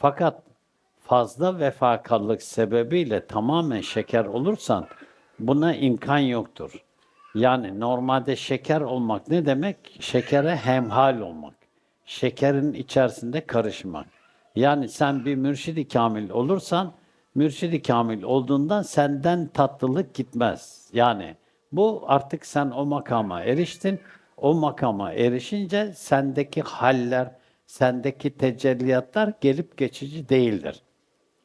Fakat fazla vefakarlık sebebiyle tamamen şeker olursan buna imkan yoktur. Yani normalde şeker olmak ne demek? Şekere hemhal olmak. Şekerin içerisinde karışmak. Yani sen bir mürşidi kamil olursan mürşidi kamil olduğundan senden tatlılık gitmez. Yani bu artık sen o makama eriştin. O makama erişince sendeki haller, sendeki tecelliyatlar gelip geçici değildir.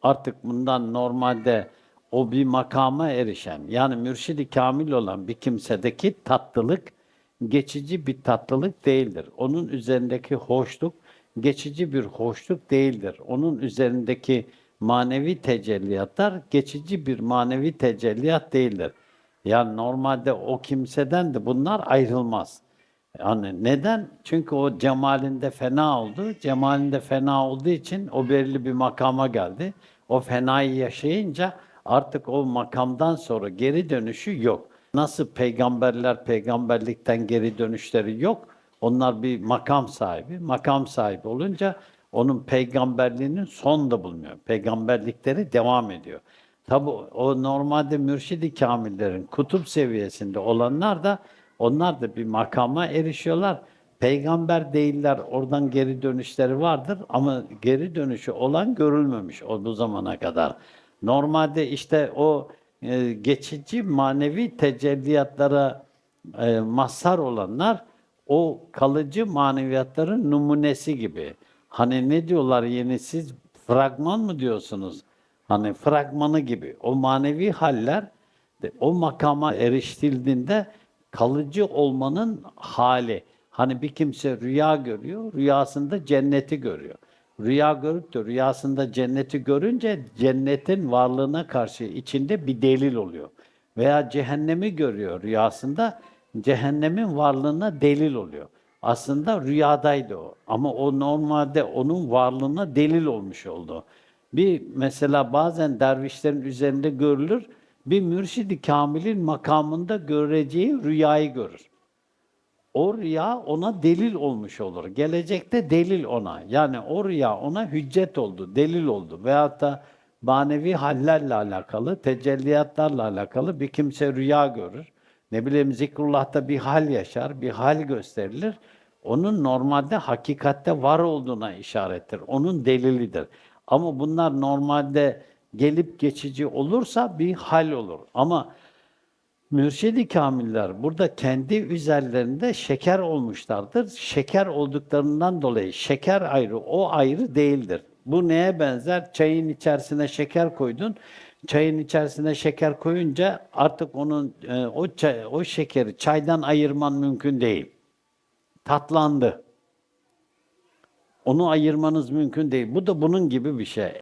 Artık bundan normalde o bir makama erişen yani mürşidi kamil olan bir kimsedeki tatlılık geçici bir tatlılık değildir. Onun üzerindeki hoşluk geçici bir hoşluk değildir. Onun üzerindeki manevi tecelliyatlar geçici bir manevi tecelliyat değildir. Yani normalde o kimseden de bunlar ayrılmaz. Yani neden? Çünkü o cemalinde fena oldu. Cemalinde fena olduğu için o belirli bir makama geldi. O fenayı yaşayınca artık o makamdan sonra geri dönüşü yok. Nasıl peygamberler peygamberlikten geri dönüşleri yok. Onlar bir makam sahibi. Makam sahibi olunca onun peygamberliğinin son da bulmuyor. Peygamberlikleri devam ediyor. Tabi o normalde mürşidi kamillerin kutup seviyesinde olanlar da onlar da bir makama erişiyorlar. Peygamber değiller. Oradan geri dönüşleri vardır ama geri dönüşü olan görülmemiş o bu zamana kadar. Normalde işte o e, geçici manevi tecelliyatlara e, mazhar olanlar o kalıcı maneviyatların numunesi gibi. Hani ne diyorlar yeni siz fragman mı diyorsunuz? Hani fragmanı gibi. O manevi haller o makama eriştildiğinde kalıcı olmanın hali. Hani bir kimse rüya görüyor, rüyasında cenneti görüyor. Rüya görüp de rüyasında cenneti görünce cennetin varlığına karşı içinde bir delil oluyor. Veya cehennemi görüyor rüyasında, cehennemin varlığına delil oluyor. Aslında rüyadaydı o. Ama o normalde onun varlığına delil olmuş oldu. Bir mesela bazen dervişlerin üzerinde görülür, bir mürşidi kamilin makamında göreceği rüyayı görür. O rüya ona delil olmuş olur. Gelecekte delil ona. Yani o rüya ona hüccet oldu, delil oldu. Veyahut da manevi hallerle alakalı, tecelliyatlarla alakalı bir kimse rüya görür. Ne bileyim zikrullah'ta bir hal yaşar, bir hal gösterilir. Onun normalde hakikatte var olduğuna işarettir. Onun delilidir. Ama bunlar normalde gelip geçici olursa bir hal olur. Ama Mürşidi kamiller burada kendi üzerlerinde şeker olmuşlardır. Şeker olduklarından dolayı şeker ayrı, o ayrı değildir. Bu neye benzer? Çayın içerisine şeker koydun. Çayın içerisine şeker koyunca artık onun e, o çay- o şekeri çaydan ayırman mümkün değil. Tatlandı. Onu ayırmanız mümkün değil. Bu da bunun gibi bir şey.